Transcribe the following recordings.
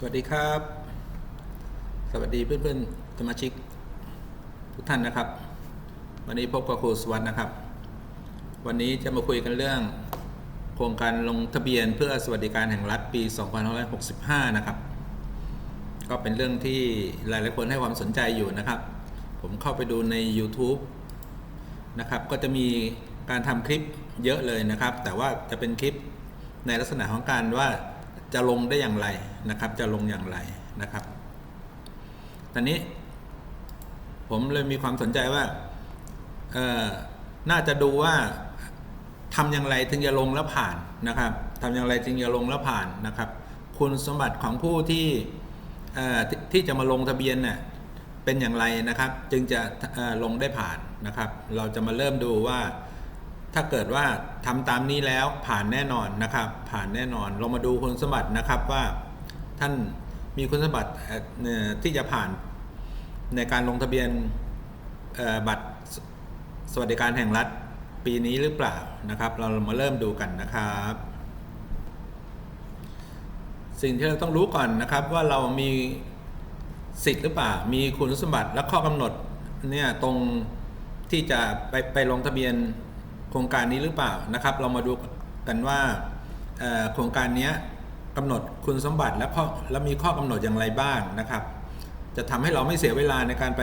สวัสดีครับ สวัสดีเพื่อนๆสมาชิกทุกท่านนะครับ วันนี้พบกับครูสวัสด์นะครับ วันนี้จะมาคุยกันเรื่อง โครงการลงทะเบียนเพื่อสวัสดิการแห่งรัฐปี 2565 นะครับ ก็เป็นเรื่องที่หลายๆคนให้ความสนใจอยู่นะครับ ผมเข้าไปดูใน YouTube นะครับ ก็จะมีการทำคลิปเยอะเลยนะครับ แต่ว่าจะเป็นคลิปในลักษณะของการว่า จะลงได้อย่างไรนะครับ จะลงอย่างไรนะครับ ตอนนี้ ผมเลยมีความสนใจว่าเออน่าจะดูว่าทำอย่างไรถึงจะลงแล้วผ่านนะครับทำอย่างไรจึงจะลงแล้วผ่านนะครับ คุณสมบัติของผู้ที่เออที่จะมาลงทะเบียนเนี่ยเป็นอย่างไรนะครับ จึงจะลงได้ผ่านนะครับ เราจะมาเริ่มดูว่า ถ้าเกิดว่าทำตามนี้แล้วผ่านแน่นอนนะครับ ผ่านแน่นอนเรามาดูคุณสมบัตินะครับว่าท่านมีคุณสมบัติที่จะผ่านในการลงทะเบียนบัตรสวัสดิการแห่งรัฐปีนี้หรือเปล่านะครับ เรามาเริ่มดูกันนะครับ สิ่งที่เราต้องรู้ก่อนนะครับว่าเรามีสิทธิ์หรือเปล่า มีคุณสมบัติและข้อกำหนดเนี่ยตรงที่จะไปไปลงทะเบียน โครงการนี้หรือเปล่านะครับ เรามาดูกันว่าโครงการนี้กำหนดคุณสมบัติและข้อและมีข้อกำหนดอย่างไรบ้างนะครับ จะทำให้เราไม่เสียเวลาในการไป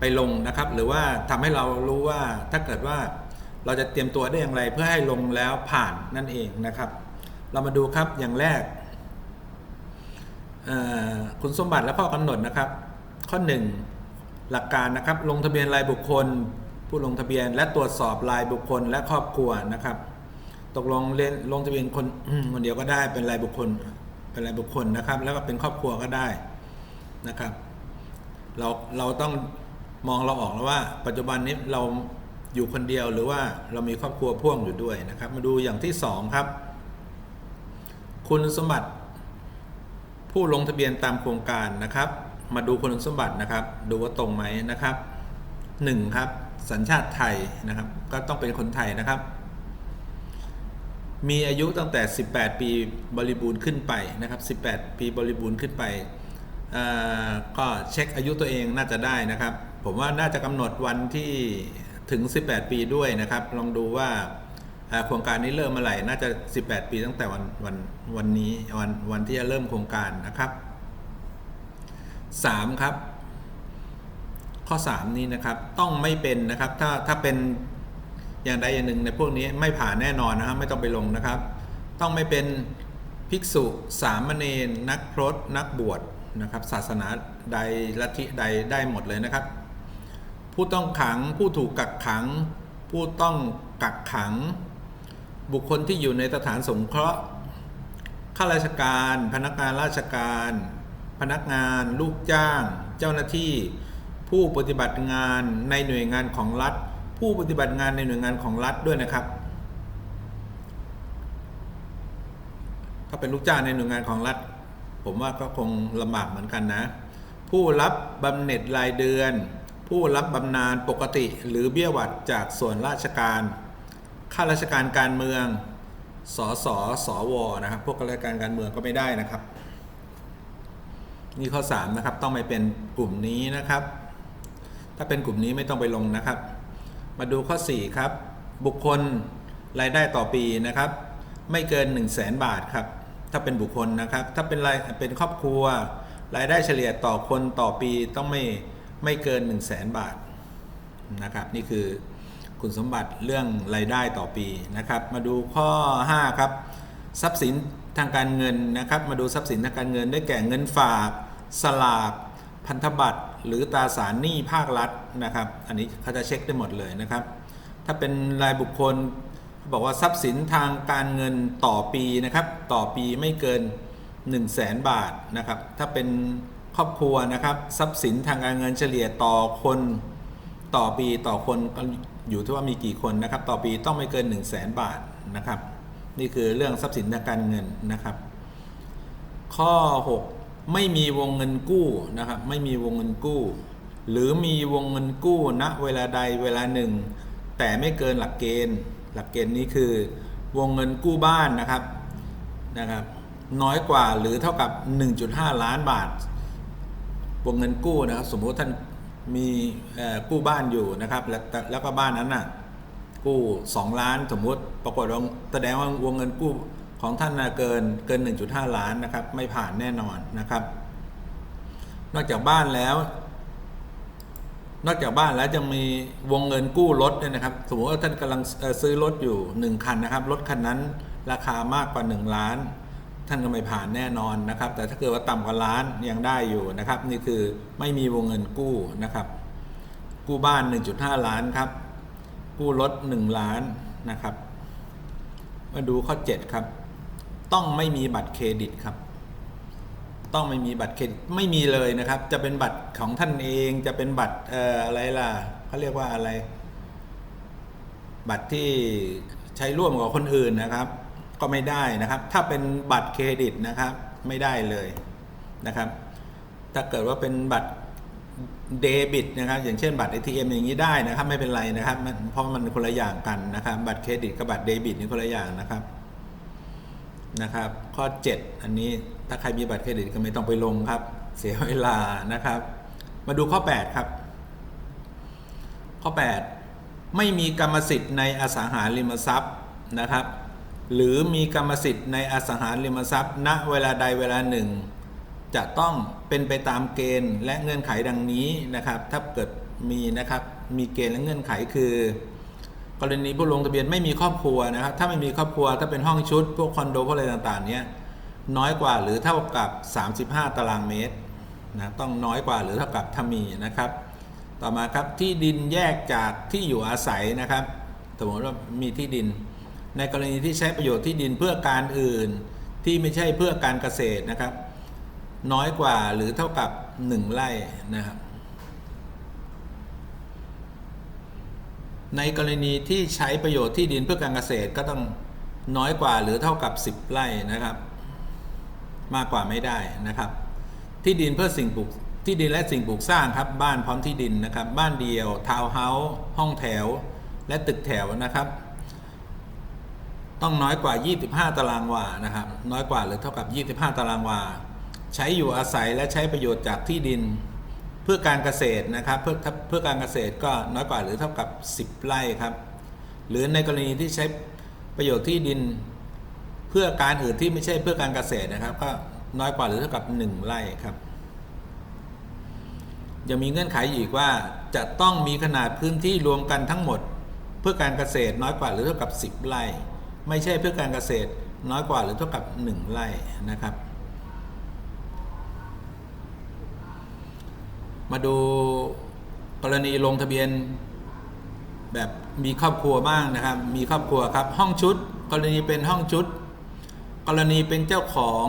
ไปลงนะครับ หรือว่าทำให้เรารู้ว่าถ้าเกิดว่าเราจะเตรียมตัวได้อย่างไร เพื่อให้ลงแล้วผ่านนั่นเองนะครับ เรามาดูครับอย่างแรกคุณสมบัติและข้อกำหนดนะครับ ข้อ 1 หลักการนะครับ ลงทะเบียนรายบุคคล ผู้ลงทะเบียนและตรวจสอบรายบุคคลและครอบครัวนะครับ ตกลงเรียนลงทะเบียนคนคนเดียวก็ได้เป็นรายบุคคลเป็นรายบุคคลนะครับ แล้วก็เป็นครอบครัวก็ได้นะครับ เราเราต้องมองเราออกแล้วว่า ปัจจุบันนี้เราอยู่คนเดียวหรือว่าเรามีครอบครัวพ่วงอยู่ด้วยนะครับ มาดูอย่างที่สองครับ คุณสมบัติผู้ลงทะเบียนตามโครงการนะครับ มาดูคุณสมบัตินะครับ ดูว่าตรงไหมนะครับหนึ่งครับ สัญชาติไทยนะครับ ก็ต้องเป็นคนไทยนะครับ มีอายุตั้งแต่ 18 ปีบริบูรณ์ขึ้นไปนะครับ 18 ปีบริบูรณ์ขึ้นไปก็เช็คอายุตัวเองน่าจะได้นะครับ ผมว่าน่าจะกำหนดวันที่ถึง 18 ปีด้วยนะครับ ลองดูว่าโครงการนี้เริ่มเมื่อไหร่น่าจะ 18 ปีตั้งแต่วันวันวันนี้วันวันที่จะเริ่มโครงการนะครับ 3 ครับ ข้อ 3 นี้นะครับต้องไม่เป็นนะครับถ้าถ้าเป็นอย่างใดอย่างหนึ่งในพวกนี้ไม่ผ่านแน่นอนนะครับไม่ต้องไปลงนะครับ ต้องไม่เป็นภิกษุสามเณรนักพรตนักบวชนะครับ ศาสนาใดลัทธิใดได้หมดเลยนะครับ ผู้ต้องขังผู้ถูกกักขัง ผู้ต้องกักขัง บุคคลที่อยู่ในสถานสงเคราะห์ข้าราชการ พนักงานราชการ พนักงาน ลูกจ้าง เจ้าหน้าที่ ผู้ปฏิบัติงานในหน่วยงานของรัฐ ผู้ปฏิบัติงานในหน่วยงานของรัฐด้วยนะครับ ถ้าเป็นลูกจ้างในหน่วยงานของรัฐ ผมว่าก็คงลำบากเหมือนกันนะ ผู้รับบำเหน็จรายเดือน ผู้รับบำนาญปกติ หรือเบี้ยหวัดจากส่วนราชการข้าราชการการเมือง สส สว นะครับ พวกข้าราชการการเมืองก็ไม่ได้นะครับ นี่ข้อ 3 นะครับ ต้องไม่เป็นกลุ่มนี้นะครับ ถ้าเป็นกลุ่มนี้ไม่ต้องไปลงนะครับ มาดูข้อ 4 ครับ บุคคลรายได้ต่อปีนะครับ ไม่เกิน 1 0 0 0 0แสนบาทครับ ถ้าเป็นบุคคลนะครับ ถ้าเป็นรายเป็นครอบครัว รายได้เฉลี่ยต่อคนต่อปีต้องไม่ไม่เกิน 1 0 0 0 0แสนบาทนะครับ นี่คือคุณสมบัติเรื่องรายได้ต่อปีนะครับ มาดูข้อ 5 ครับ ทรัพย์สินทางการเงินนะครับ มาดูทรัพย์สินทางการเงินได้แก่เงินฝาก สลาก พันธบัตรหรือตราสารหนี้ภาครัฐนะครับ อันนี้เขาจะเช็คได้หมดเลยนะครับ ถ้าเป็นรายบุคคลเขาบอกว่าทรัพย์สินทางการเงินต่อปีนะครับ ต่อปีไม่เกิน 1 0 0 0 0แสนบาทนะครับ ถ้าเป็นครอบครัวนะครับทรัพย์สินทางการเงินเฉลี่ยต่อคนต่อปีต่อคนก็อยู่ที่ว่ามีกี่คนนะครับ ต่อปีต้องไม่เกิน 1 0 0 0 0แสนบาทนะครับ นี่คือเรื่องทรัพย์สินทางการเงินนะครับ ข้อ 6 ไม่มีวงเงินกู้นะครับ ไม่มีวงเงินกู้ หรือมีวงเงินกู้ณเวลาใดเวลาหนึ่ง แต่ไม่เกินหลักเกณฑ์ หลักเกณฑ์นี้คือ วงเงินกู้บ้านนะครับนะครับ น้อยกว่าหรือเท่ากับ 1.5 ล้านบาท วงเงินกู้นะครับ สมมุติท่านมีกู้บ้านอยู่นะครับ แล้วแล้วก็บ้านนั้นน่ะกู้ 2 ล้านสมมุติปรากฏว่าแสดงว่าวงเงินกู้ ของท่านนะเกินเกิน 1.5 ล้านนะครับ ไม่ผ่านแน่นอนนะครับ นอกจากบ้านแล้ว นอกจากบ้านแล้วจะมีวงเงินกู้รถด้วยนะครับสมมติว่าท่านกำลังซื้อรถอยู่ 1 คันนะครับรถคันนั้นราคามากกว่า 1 ล้าน ท่านก็ไม่ผ่านแน่นอนนะครับ แต่ถ้าเกิดว่าต่ำกว่าล้านยังได้อยู่นะครับ นี่คือไม่มีวงเงินกู้นะครับ กู้บ้าน 1.5 ล้านครับ กู้รถ1ล้านนะครับ มาดูข้อ 7 ครับ ต้องไม่มีบัตรเครดิตครับ ต้องไม่มีบัตรเครดิตไม่มีเลยนะครับ จะเป็นบัตรของท่านเองจะเป็นบัตรอออะไรล่ะเขาเรียกว่าอะไร บัตรที่ใช้ร่วมกับคนอื่นนะครับ ก็ไม่ได้นะครับ ถ้าเป็นบัตรเครดิตนะครับ ไม่ได้เลยนะครับ ถ้าเกิดว่าเป็นบัตรเดบิตนะครับ อย่างเช่นบัตร ATM อย่างนี้ได้นะครับ ไม่เป็นไรนะครับเพราะมันคนละอย่างกันนะครับ บัตรเครดิตกับบัตรเดบิตนี่คนละอย่างนะครับ นะครับ ข้อ 7 อันนี้ถ้าใครมีบัตรเครดิตก็ไม่ต้องไปลงครับ เสียเวลานะครับ มาดูข้อ 8 ครับ ข้อ 8 ไม่มีกรรมสิทธิ์ในอสังหาริมทรัพย์นะครับ หรือมีกรรมสิทธิ์ในอสังหาริมทรัพย์ ณเวลาใดเวลาหนึ่ง จะต้องเป็นไปตามเกณฑ์และเงื่อนไขดังนี้นะครับ ถ้าเกิดมีนะครับมีเกณฑ์และเงื่อนไขคือ กรณีผู้ลงทะเบียนไม่มีครอบครัวนะครับ ถ้าไม่มีครอบครัวถ้าเป็นห้องชุด พวกคอนโดพวกอะไรต่างๆ เนี้ยน้อยกว่าหรือเท่ากับ 35 ตารางเมตรนะต้องน้อยกว่าหรือเท่ากับถ้ามีนะครับ ต่อมาครับที่ดินแยกจากที่อยู่อาศัยนะครับสมมติว่ามีที่ดิน ในกรณีที่ใช้ประโยชน์ที่ดินเพื่อการอื่น ที่ไม่ใช่เพื่อการเกษตรนะครับ น้อยกว่าหรือเท่ากับ 1 ไร่นะครับ ในกรณีที่ใช้ประโยชน์ที่ดินเพื่อการเกษตรก็ต้องน้อยกว่าหรือเท่ากับ 10 ไร่นะครับ มากกว่าไม่ได้นะครับ ที่ดินเพื่อสิ่งปลูกที่ดินและสิ่งปลูกสร้างครับ บ้านพร้อมที่ดินนะครับ บ้านเดียวทาวน์เฮาส์ห้องแถว และตึกแถวนะครับ ต้องน้อยกว่า 25 ตารางวานะครับ น้อยกว่าหรือเท่ากับ 25 ตารางวา ใช้อยู่อาศัยและใช้ประโยชน์จากที่ดิน เพื่อการเกษตรนะครับเพื่อเพื่อการเกษตรก็น้อยกว่าหรือเท่ากับ 10 ไร่ครับ หรือในกรณีที่ใช้ประโยชน์ที่ดินเพื่อการอื่นที่ไม่ใช่เพื่อการเกษตรนะครับ ก็น้อยกว่าหรือเท่ากับ 1 ไร่ครับ ยังมีเงื่อนไขอีกว่าจะต้องมีขนาดพื้นที่รวมกันทั้งหมด เพื่อการเกษตรน้อยกว่าหรือเท่ากับ 10 ไร่ ไม่ใช่เพื่อการเกษตรน้อยกว่าหรือเท่ากับ 1 ไร่นะครับ มาดูกรณีลงทะเบียน แบบมีครอบครัวบ้างนะครับ มีครอบครัวครับ ห้องชุด กรณีเป็นห้องชุด กรณีเป็นเจ้าของ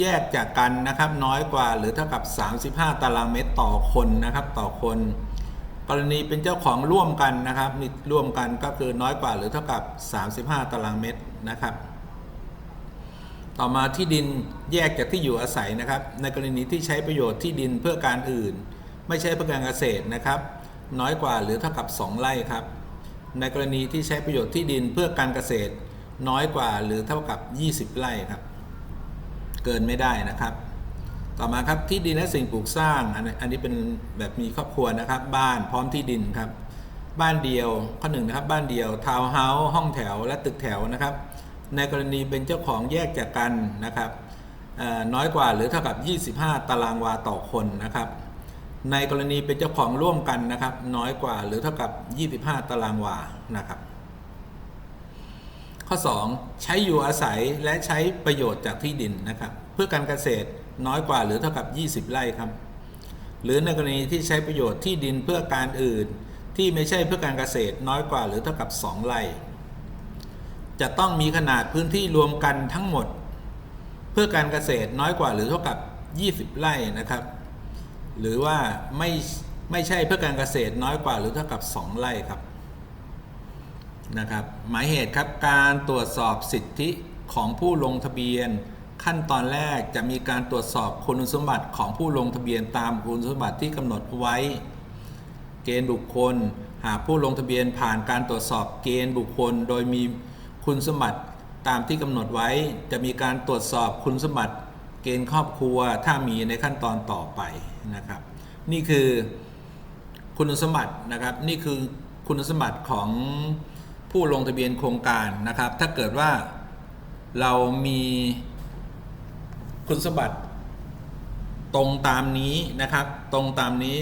แยกจากกันนะครับ น้อยกว่าหรือเท่ากับ 35 ตารางเมตรต่อคนนะครับ ต่อคน กรณีเป็นเจ้าของร่วมกันนะครับนี่ร่วมกันก็คือน้อยกว่าหรือเท่ากับ 35 ตารางเมตรนะครับ ต่อมาที่ดินแยกจากที่อยู่อาศัยนะครับ ในกรณีที่ใช้ประโยชน์ที่ดินเพื่อการอื่น ไม่ใช่เพื่อการเกษตรนะครับ น้อยกว่าหรือเท่ากับ 2 ไร่ครับ ในกรณีที่ใช้ประโยชน์ที่ดินเพื่อการเกษตร น้อยกว่าหรือเท่ากับ 20 ไร่ครับ เกินไม่ได้นะครับ ต่อมาครับที่ดินและสิ่งปลูกสร้างอันนี้อันนี้เป็นแบบมีครอบครัวนะครับ บ้านพร้อมที่ดินครับ บ้านเดียวข้อหนึ่งนะครับ บ้านเดียวทาวน์เฮาส์ห้องแถวและตึกแถวนะครับ ในกรณีเป็นเจ้าของแยกจากกันนะครับน้อยกว่าหรือเท่ากับ 25 ตารางวาต่อคนนะครับ ในกรณีเป็นเจ้าของร่วมกันนะครับ น้อยกว่าหรือเท่ากับ 25 ตารางวานะครับ ข้อ 2 ใช้อยู่อาศัยและใช้ประโยชน์จากที่ดินนะครับ เพื่อการเกษตรน้อยกว่าหรือเท่ากับ 20 ไร่ครับ หรือในกรณีที่ใช้ประโยชน์ที่ดินเพื่อการอื่น ที่ไม่ใช่เพื่อการเกษตรน้อยกว่าหรือเท่ากับ 2 ไร่ จะต้องมีขนาดพื้นที่รวมกันทั้งหมด เพื่อการเกษตรน้อยกว่าหรือเท่ากับ 20 ไร่นะครับ หรือว่าไม่ไม่ใช่เพื่อการเกษตรน้อยกว่าหรือเท่ากับ 2 ไร่ครับนะครับหมายเหตุครับการตรวจสอบสิทธิของผู้ลงทะเบียน ขั้นตอนแรกจะมีการตรวจสอบคุณสมบัติของผู้ลงทะเบียนตามคุณสมบัติที่กำหนดไว้ เกณฑ์บุคคล หากผู้ลงทะเบียนผ่านการตรวจสอบเกณฑ์บุคคล โดยมี คุณสมบัติตามที่กำหนดไว้จะมีการตรวจสอบคุณสมบัติเกณฑ์ครอบครัวถ้ามีในขั้นตอนต่อไปนะครับ นี่คือคุณสมบัตินะครับนี่คือคุณสมบัติของผู้ลงทะเบียนโครงการนะครับ ถ้าเกิดว่าเรามีคุณสมบัติตรงตามนี้นะครับ ตรงตามนี้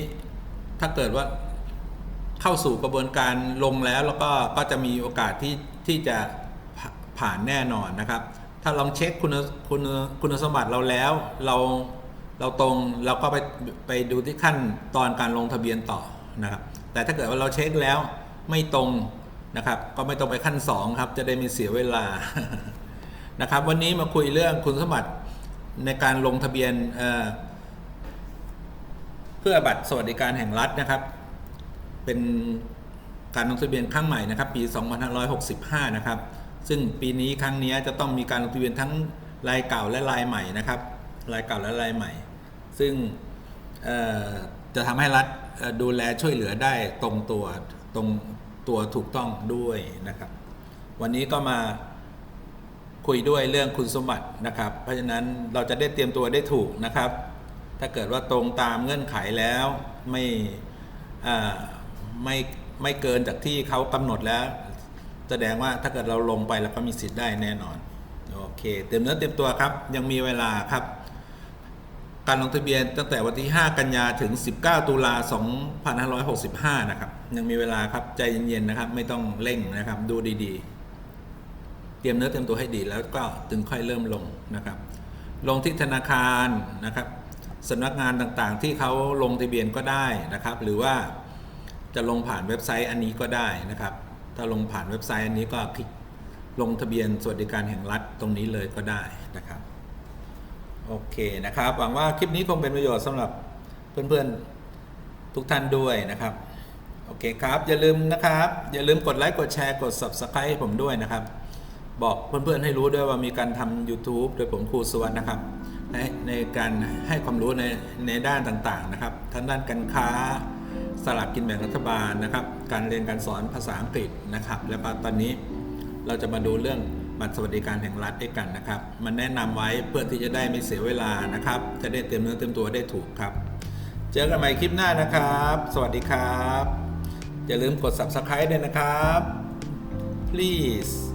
ถ้าเกิดว่าเข้าสู่กระบวนการลงแล้วแล้วก็ก็จะมีโอกาสที่ที่จะ ผ่านแน่นอนนะครับ ถ้าลองเช็คคุณคุณคุณสมบัติเราแล้วเราเราตรงเราก็ไปไปดูที่ขั้นตอนการลงทะเบียนต่อนะครับแต่ถ้าเกิดว่าเราเช็คแล้วไม่ตรงนะครับ ก็ไม่ต้องไปขั้นสองครับ จะได้ไมีเสียเวลานะครับ วันนี้มาคุยเรื่องคุณสมบัติในการลงทะเบียนเเพื่อบัตรสวัสดิการแห่งรัฐนะครับ เป็นการลงทะเบียนครั้งใหม่นะครับ ปี 2565 นะครับ ซึ่งปีนี้ครั้งนี้จะต้องมีการลงทะเบียนทั้งรายเก่าและรายใหม่นะครับรายเก่าและรายใหม่ ซึ่งจะทำให้รัฐดูแลช่วยเหลือได้ตรงตัวตรงตัวถูกต้องด้วยนะครับ วันนี้ก็มาคุยด้วยเรื่องคุณสมบัตินะครับ เพราะฉะนั้นเราจะได้เตรียมตัวได้ถูกนะครับ ถ้าเกิดว่าตรงตามเงื่อนไขแล้วไม่ไม่ไม่เกินจากที่เขากำหนดแล้ว แสดงว่าถ้าเกิดเราลงไปแล้วก็มีสิทธิ์ได้แน่นอน โอเค เตรียมเนื้อเตรียมตัวครับ ยังมีเวลาครับ การลงทะเบียนตั้งแต่วันที่ 5 กันยาถึง 19 ตุลา2565 นะครับ ยังมีเวลาครับ ใจเย็นๆนะครับ ไม่ต้องเร่งนะครับ ดูดีๆ เตรียมเนื้อเตรียมตัวให้ดีแล้วก็ถึงค่อยเริ่มลงนะครับ ลงที่ธนาคารนะครับสำนักงานต่างๆ ที่เขาลงทะเบียนก็ได้นะครับ หรือว่าจะลงผ่านเว็บไซต์อันนี้ก็ได้นะครับ ถ้าลงผ่านเว็บไซต์อันนี้ก็คลิกลงทะเบียนสวัสดิการแห่งรัฐตรงนี้เลยก็ได้นะครับโอเคนะครับหวังว่าคลิปนี้คงเป็นประโยชน์สำหรับเพื่อนๆทุกท่านด้วยนะครับโอเคครับ อย่าลืมนะครับ อย่าลืมกดไลค์กดแชร์กด Subscribe ให้ผมด้วยนะครับ บอกเพื่อนๆให้รู้ด้วยว่ามีการทำ YouTube โดยผมครูสวัสดนะครับในในการให้ความรู้ในในด้านต่างๆนะครับทั้งด้านการค้า สลากกินแบ่งรัฐบาลนะครับ การเรียนการสอนภาษาอังกฤษนะครับ แล้วก็ตอนนี้เราจะมาดูเรื่องบัตรสวัสดิการแห่งรัฐด้วยกันนะครับ มันแนะนำไว้เพื่อที่จะได้ไม่เสียเวลานะครับ จะได้เตรียมเนื้อเตรียมตัวได้ถูกครับ เจอกันใหม่คลิปหน้านะครับ สวัสดีครับ อย่าลืมกด subscribe ด้วยนะครับ please